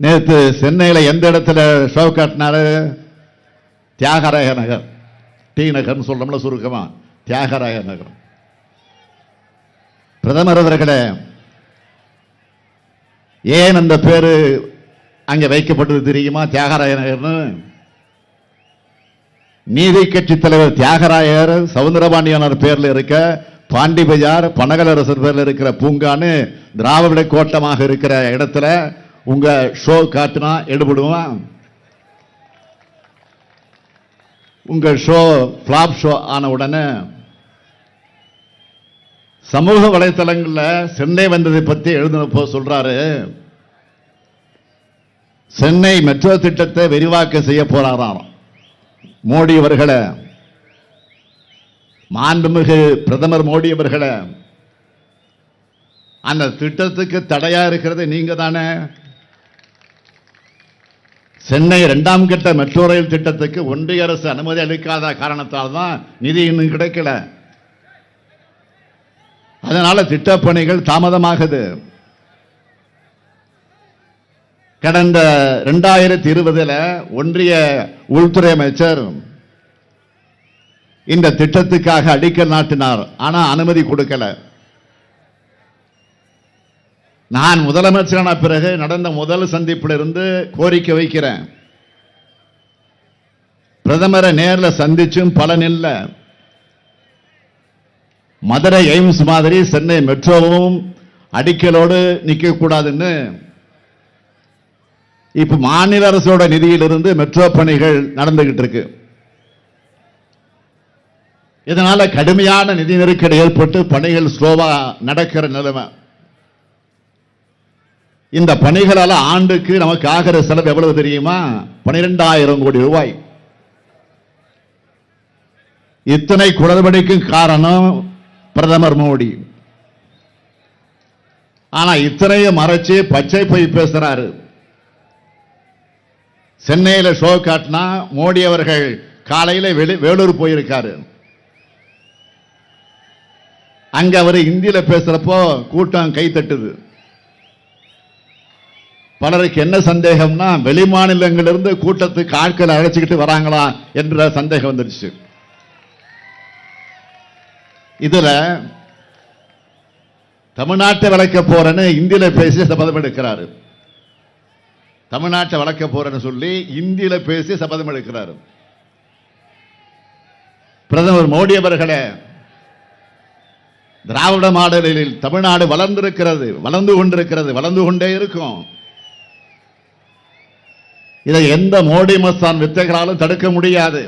நேற்று சென்னையில் எந்த இடத்துல ஷோ காட்டினாரு? தியாகராய நகர். டி நகர்னு சொல்றோம்ல சுருக்கமா. தியாகராய நகர். பிரதமர் அவர்களே ஏன் அந்த பேரு அங்கே வைக்கப்பட்டது தெரியுமா? தியாகராய நகர்னு. நீதி கட்சி தலைவர் தியாகராயர் சவுந்தரபாண்டியனார் பேர்ல இருக்க பாண்டி பஜார் பனகலரசர் பேர்ல இருக்கிற பூங்கான்னு திராவிட கோட்டமாக இருக்கிற இடத்துல உங்க ஷோ காத்துனா எடுபடுவான் உங்க ஷோ ஃப்ளாப் ஷோ ஆன உடனே சமூக வலைத்தளங்களில் சென்னை வந்ததை பற்றி எழுதினப்போ சொல்றாரு. சென்னை மெட்ரோ திட்டத்தை விரிவாக்க செய்ய போறாராம். மோடி அவர்களை மாண்புமிகு பிரதமர் மோடி அவர்களை அந்த திட்டத்துக்கு தடையா இருக்கிறது நீங்க தானே சென்னை இரண்டாம் கட்ட மெட்ரோ ரயில் திட்டத்துக்கு ஒன்றிய அரசு அனுமதி அளிக்காத காரணத்தால் தான் நிதி இன்னும் கிடைக்கல. அதனால திட்டப்பணிகள் தாமதமாகுது. கடந்த ரெண்டாயிரத்தி இருபதில் ஒன்றிய உள்துறை அமைச்சர் இந்த திட்டத்துக்காக அடிக்கல் நாட்டினார். ஆனால் அனுமதி கொடுக்கல. நான் முதலமைச்சரான பிறகு நடந்த முதல் சந்திப்பில் இருந்து கோரிக்கை வைக்கிறேன். பிரதமரை நேரில் சந்திச்சும் பலன் இல்லை. மதுரை எய்ம்ஸ் மாதிரி சென்னை மெட்ரோவும் அடிக்கலோடு நிற்கக்கூடாதுன்னு இப்போ மாநில அரசோட நிதியிலிருந்து மெட்ரோ பணிகள் நடந்துகிட்டு இருக்கு. இதனால கடுமையான நிதி நெருக்கடி ஏற்பட்டு பணிகள் ஸ்லோவா நடக்கிற நிலைமை. இந்த பணிகளால் ஆண்டுக்கு நமக்கு ஆகிற செலவு எவ்வளவு தெரியுமா? பனிரெண்டாயிரம் கோடி ரூபாய். இத்தனை குளறுபடிக்கும் காரணம் பிரதமர் மோடி. ஆனா இத்தனையும் மறைச்சு பச்சை போய் பேசுறாரு. சென்னையில் ஷோ காட்டினா மோடி அவர்கள் காலையில் வெளி- வேலூர் போயிருக்காரு. அங்க அவர் இந்தியில பேசுறப்போ கூட்டம் கை தட்டுது. பலருக்கு என்ன சந்தேகம்னா வெளி மாநிலங்களிலிருந்து கூட்டத்துக்கு ஆட்களை அழைச்சிக்கிட்டு வராங்களா என்ற சந்தேகம் வந்துருச்சு. இதுல தமிழ்நாட்டை வளர்க்க போறேன்னு இந்தியில பேசி சபதம் எடுக்கிறாரு. தமிழ்நாட்டை வளர்க்க போறேன்னு சொல்லி இந்தியில பேசி சபதம் எடுக்கிறாரு. பிரதமர் மோடி அவர்களே திராவிட மாடலில் தமிழ்நாடு வளர்ந்திருக்கிறது வளர்ந்து கொண்டிருக்கிறது வளர்ந்து கொண்டே இருக்கும். இதை எந்த மோடி மஸ்தான் வித்தைகளாலும் தடுக்க முடியாது.